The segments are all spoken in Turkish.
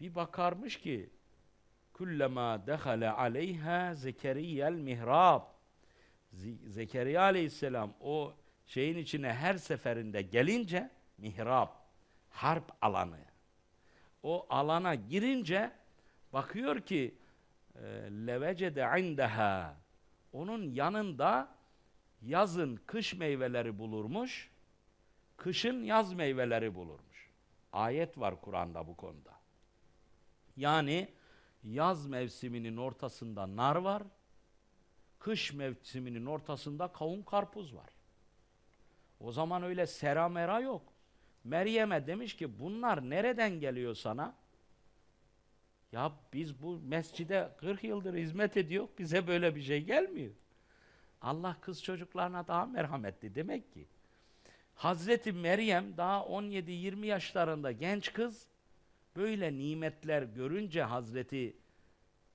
Bir bakarmış ki kullama dehale aleyha zekeriyel mihrab Zekeriya aleyhisselam o şeyin içine her seferinde gelince mihrab harp alanı o alana girince bakıyor ki levecede indeha onun yanında yazın kış meyveleri bulurmuş kışın yaz meyveleri bulurmuş. Ayet var Kur'an'da bu konuda. Yani yaz mevsiminin ortasında nar var, kış mevsiminin ortasında kavun karpuz var. O zaman öyle sera mera yok. Meryem'e demiş ki bunlar nereden geliyor sana? Ya biz bu mescide 40 yıldır hizmet ediyor, bize böyle bir şey gelmiyor. Allah kız çocuklarına daha merhametli demek ki. Hazreti Meryem daha 17-20 yaşlarında genç kız böyle nimetler görünce Hazreti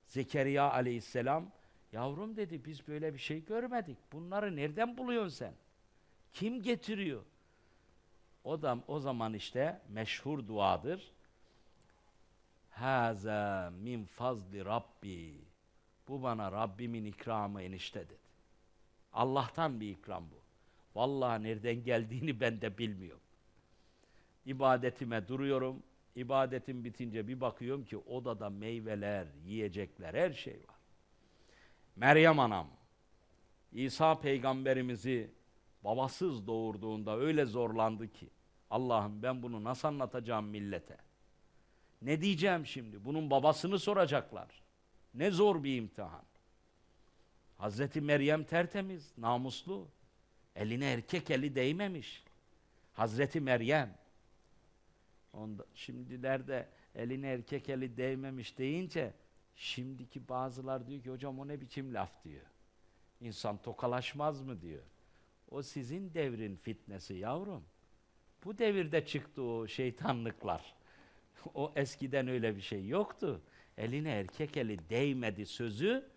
Zekeriya aleyhisselam yavrum dedi biz böyle bir şey görmedik. Bunları nereden buluyorsun sen? Kim getiriyor? O da o zaman işte meşhur duadır. Haza min fazli Rabbi. Bu bana Rabbimin ikramı enişte dedi. Allah'tan bir ikram bu. Vallahi nereden geldiğini ben de bilmiyorum. İbadetime duruyorum. İbadetim bitince bir bakıyorum ki odada meyveler, yiyecekler, her şey var. Meryem anam, İsa peygamberimizi babasız doğurduğunda öyle zorlandı ki, Allah'ım ben bunu nasıl anlatacağım millete? Ne diyeceğim şimdi? Bunun babasını soracaklar. Ne zor bir imtihan. Hazreti Meryem tertemiz, namuslu. Eline erkek eli değmemiş. Hazreti Meryem. Onda, şimdilerde eline erkek eli değmemiş deyince şimdiki bazılar diyor ki hocam o ne biçim laf diyor. İnsan tokalaşmaz mı diyor. O sizin devrin fitnesi yavrum. Bu devirde çıktı o şeytanlıklar. o eskiden öyle bir şey yoktu. Eline erkek eli değmedi sözü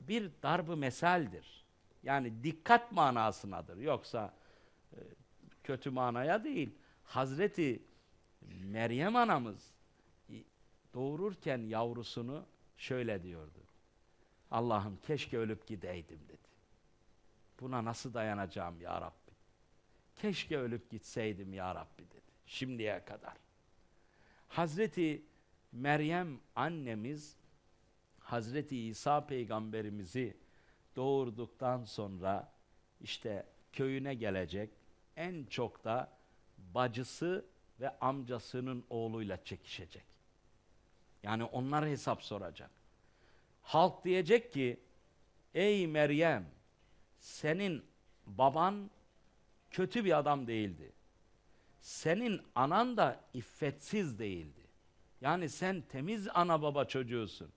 bir darb-ı mesaldir. Yani dikkat manasınadır. Yoksa e, kötü manaya değil. Hazreti Meryem anamız doğururken yavrusunu şöyle diyordu. Allah'ım keşke ölüp gideydim dedi. Buna nasıl dayanacağım ya Rabbi? Keşke ölüp gitseydim ya Rabbi dedi. Şimdiye kadar. Hazreti Meryem annemiz Hazreti İsa peygamberimizi doğurduktan sonra işte köyüne gelecek. En çok da bacısı ve amcasının oğluyla çekişecek. Yani onlar hesap soracak. Halk diyecek ki ey Meryem senin baban kötü bir adam değildi. Senin anan da iffetsiz değildi. Yani sen temiz ana baba çocuğusun.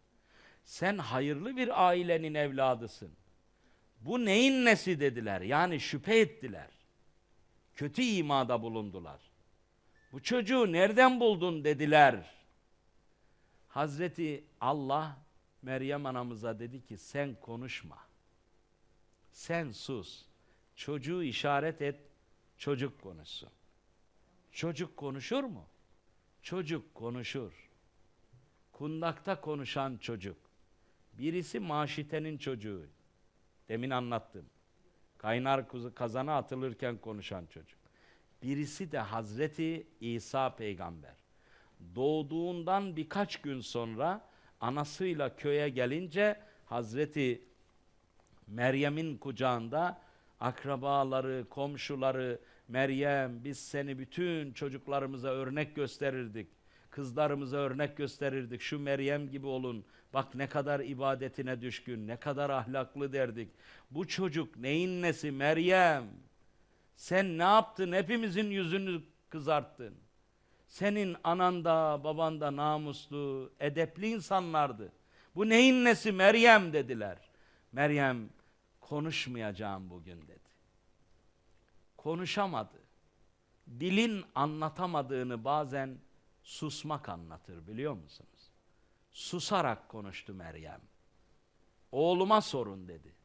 Sen hayırlı bir ailenin evladısın. Bu neyin nesi dediler. Yani şüphe ettiler. Kötü imada bulundular. Bu çocuğu nereden buldun dediler. Hazreti Allah Meryem anamıza dedi ki sen konuşma. Sen sus. Çocuğu işaret et, çocuk konuşsun. Çocuk konuşur mu? Çocuk konuşur. Kundakta konuşan çocuk. Birisi maşitenin çocuğu. Demin anlattım. Kaynar kuzu kazana atılırken konuşan çocuk. Birisi de Hazreti İsa peygamber. Doğduğundan birkaç gün sonra anasıyla köye gelince Hazreti Meryem'in kucağında akrabaları, komşuları, Meryem biz seni bütün çocuklarımıza örnek gösterirdik. Kızlarımıza örnek gösterirdik. Şu Meryem gibi olun. Bak ne kadar ibadetine düşkün, ne kadar ahlaklı derdik. Bu çocuk neyin nesi Meryem? Sen ne yaptın? Hepimizin yüzünü kızarttın. Senin anan da baban da namuslu, edepli insanlardı. Bu neyin nesi Meryem dediler. Meryem konuşmayacağım bugün dedi. Konuşamadı. Dilin anlatamadığını bazen susmak anlatır biliyor musunuz? Susarak konuştu Meryem. Oğluma sorun dedi.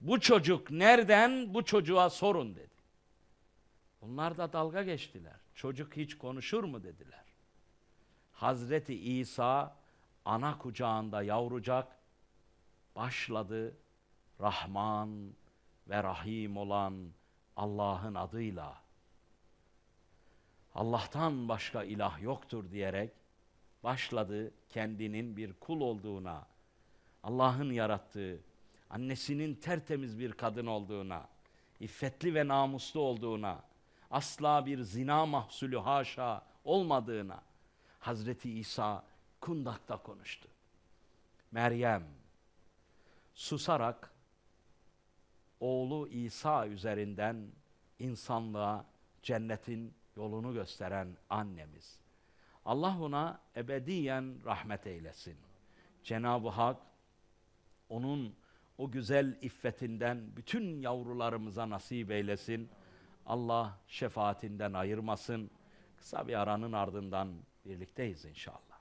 Bu çocuk nereden? Bu çocuğa sorun dedi. Onlar da dalga geçtiler. Çocuk hiç konuşur mu dediler. Hazreti İsa ana kucağında yavrucak başladı Rahman ve Rahim olan Allah'ın adıyla. Allah'tan başka ilah yoktur diyerek başladı kendinin bir kul olduğuna, Allah'ın yarattığı, annesinin tertemiz bir kadın olduğuna, iffetli ve namuslu olduğuna, asla bir zina mahsulü haşa olmadığına Hazreti İsa kundakta konuştu. Meryem susarak oğlu İsa üzerinden insanlığa cennetin yolunu gösteren annemiz. Allah ona ebediyen rahmet eylesin. Cenab-ı Hak onun o güzel iffetinden bütün yavrularımıza nasip eylesin. Allah şefaatinden ayırmasın. Kısa bir aranın ardından birlikteyiz inşallah.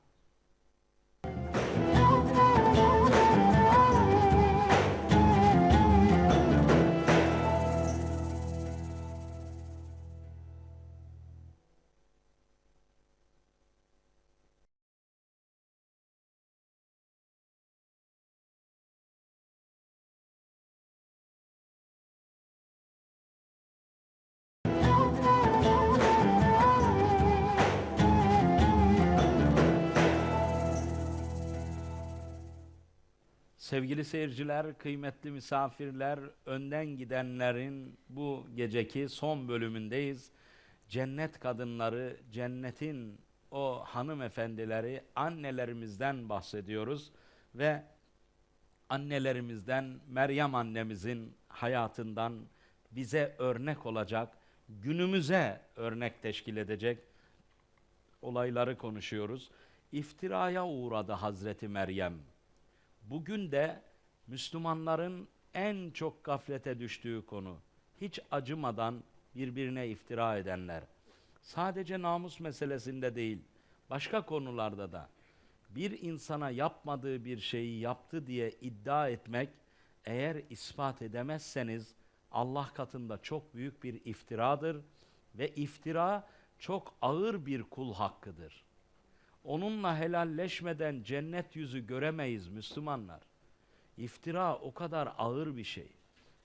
Sevgili seyirciler, kıymetli misafirler, önden gidenlerin bu geceki son bölümündeyiz. Cennet kadınları, cennetin o hanımefendileri, annelerimizden bahsediyoruz ve annelerimizden Meryem annemizin hayatından bize örnek olacak, günümüze örnek teşkil edecek olayları konuşuyoruz. İftiraya uğradı Hazreti Meryem. Bugün de Müslümanların en çok gaflete düştüğü konu. Hiç acımadan birbirine iftira edenler. Sadece namus meselesinde değil, başka konularda da bir insana yapmadığı bir şeyi yaptı diye iddia etmek eğer ispat edemezseniz Allah katında çok büyük bir iftiradır ve iftira çok ağır bir kul hakkıdır. Onunla helalleşmeden cennet yüzü göremeyiz Müslümanlar. İftira o kadar ağır bir şey.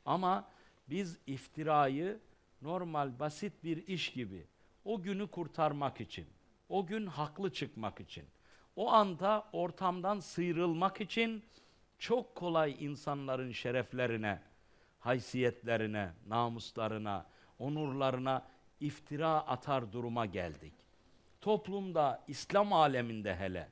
Ama biz iftirayı normal basit bir iş gibi o günü kurtarmak için, o gün haklı çıkmak için, o anda ortamdan sıyrılmak için çok kolay insanların şereflerine, haysiyetlerine, namuslarına, onurlarına iftira atar duruma geldik toplumda, İslam aleminde hele,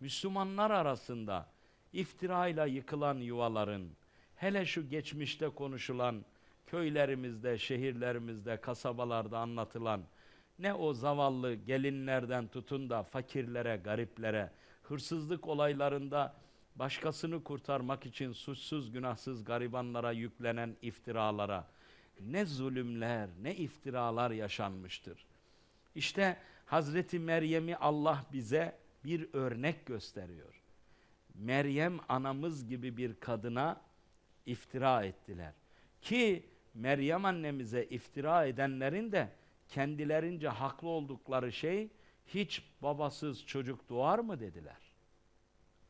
Müslümanlar arasında iftirayla yıkılan yuvaların, hele şu geçmişte konuşulan, köylerimizde, şehirlerimizde, kasabalarda anlatılan, ne o zavallı gelinlerden tutun da fakirlere, gariplere, hırsızlık olaylarında başkasını kurtarmak için suçsuz günahsız garibanlara yüklenen iftiralara, ne zulümler, ne iftiralar yaşanmıştır. İşte Hazreti Meryem'i Allah bize bir örnek gösteriyor. Meryem anamız gibi bir kadına iftira ettiler. Ki Meryem annemize iftira edenlerin de kendilerince haklı oldukları şey hiç babasız çocuk doğar mı dediler.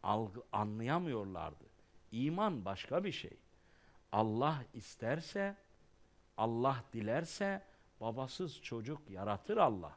Algı, anlayamıyorlardı. İman başka bir şey. Allah isterse, Allah dilerse babasız çocuk yaratır Allah.